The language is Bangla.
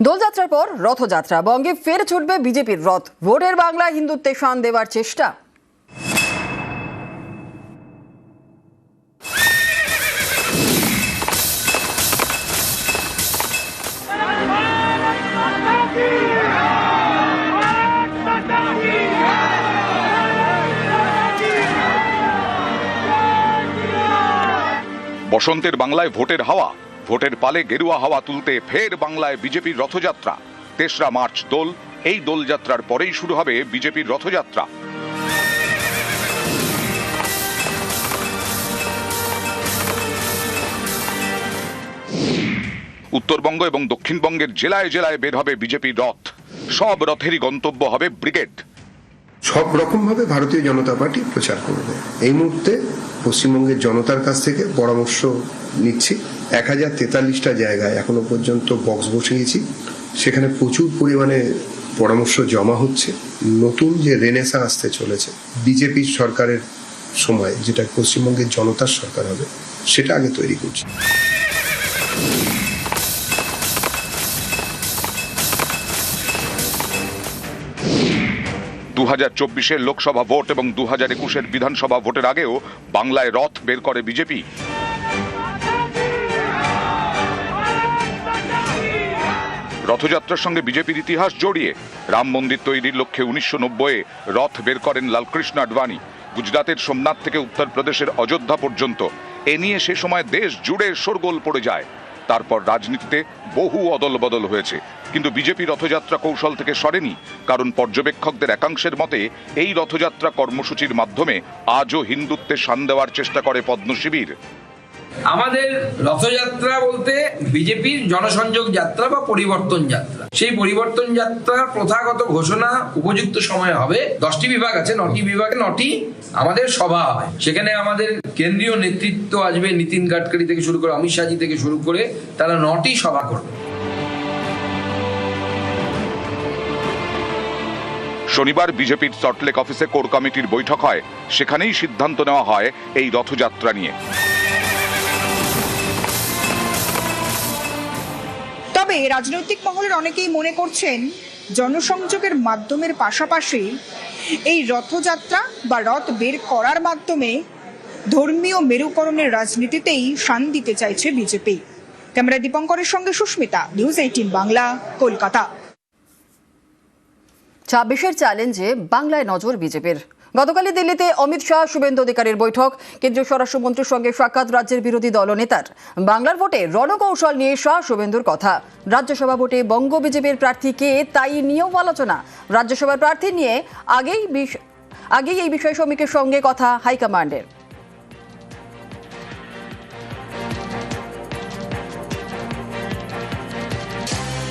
দোলযাত্রার পর রথযাত্রা, বঙ্গে ফের ছুটবে বিজেপির রথ। ভোটের বাংলা হিন্দুত্বে শান দেওয়ার চেষ্টা। বসন্তের বাংলায় ভোটের হাওয়া। ভোটের পালে গেরুয়া হাওয়া তুলতে ফের বাংলায় বিজেপির রথযাত্রা। তেসরা মার্চ দোল, এই দোলযাত্রার পরেই শুরু হবে বিজেপির রথযাত্রা। উত্তরবঙ্গ এবং দক্ষিণবঙ্গের জেলায় জেলায় বের হবে বিজেপির রথ। সব রথেরই গন্তব্য হবে ব্রিগেড। সব রকম ভাবে ভারতীয় জনতা পার্টি প্রচার করবে। এই মুহূর্তে পশ্চিমবঙ্গের জনতার কাছ থেকে পরামর্শ নিচ্ছি। এক হাজার তেতাল্লিশটা জায়গায় এখনও পর্যন্ত বক্স বসিয়েছি। সেখানে প্রচুর পরিমাণে পরামর্শ জমা হচ্ছে। নতুন যে রেনেসা আসতে চলেছে বিজেপির সরকারের সময়, যেটা পশ্চিমবঙ্গের জনতার সরকার হবে, সেটা আগে তৈরি করছি। হাজার চব্বিশের লোকসভা ভোট এবং দু হাজার একুশের বিধানসভা ভোটের আগেও বাংলায় রথ বের করে বিজেপি। রথযাত্রার সঙ্গে বিজেপির ইতিহাস জড়িয়ে রাম মন্দির তৈরির লক্ষ্যে উনিশশো নব্বইয়ে রথ বের করেন লালকৃষ্ণ আডবাণী গুজরাতের সোমনাথ থেকে উত্তরপ্রদেশের অযোধ্যা পর্যন্ত। এ নিয়ে সে সময় দেশ জুড়ে শোরগোল পড়ে যায়। তারপর রাজনীতিতে বহু অদল বদল হয়েছে। কিন্তু বিজেপি রথযাত্রা কৌশল থেকে সরেনি, কারণ পর্যবেক্ষকদের একাংশের মতে, এই রথযাত্রা কর্মসূচির মাধ্যমে আজও হিন্দুত্বে সান দেওয়ার চেষ্টা করে পদ্ম শিবির আমাদের রথযাত্রা বলতে বিজেপির জনসংযোগ যাত্রা বা পরিবর্তন যাত্রা। সেই পরিবর্তন যাত্রার প্রথাগত ঘোষণা উপযুক্ত সময়ে হবে। দশটি বিভাগ আছে, নটি বিভাগে নটি আমাদের সভা হবে সেখানে আমাদের কেন্দ্রীয় নেতৃত্ব আসবে নীতিন গাডকারি থেকে শুরু করে অমিত শাহজি থেকে শুরু করে তারা নটি সভা করবে। শনিবার বিজেপির সল্টলেক অফিসে কোর কমিটির বৈঠক হয়। সেখানেই সিদ্ধান্ত নেওয়া হয় এই রথযাত্রা নিয়ে। তবে রাজনৈতিক মহলের অনেকেই মনে করছেন জনসংযোগের মাধ্যমের পাশাপাশি এই রথযাত্রা বা রথ বের করার মাধ্যমে ধর্মীয় মেরুকরণের রাজনীতিতেই শান দিতে চাইছে বিজেপি। ক্যামেরা দীপঙ্করের সঙ্গে সুস্মিতা, নিউজ এইটিন বাংলা, কলকাতা। ছাব্বিশের চ্যালেঞ্জে বাংলায় নজর বিজেপির। গতকালই দিল্লিতে অমিত শাহ শুভেন্দু অধিকারীর বৈঠক। কেন্দ্রীয় স্বরাষ্ট্রমন্ত্রীর সঙ্গে সাক্ষাৎ রাজ্যের বিরোধী দলনেতার। বাংলার ভোটে রণকৌশল নিয়ে শাহ শুভেন্দুর কথা। রাজ্যসভা ভোটে বঙ্গ বিজেপির প্রার্থী কে, তাই নিয়েও আলোচনা। রাজ্যসভার প্রার্থী নিয়ে আগেই আগেই এই বিষয়ে শ্রমিকের সঙ্গে কথা হাইকমান্ডের।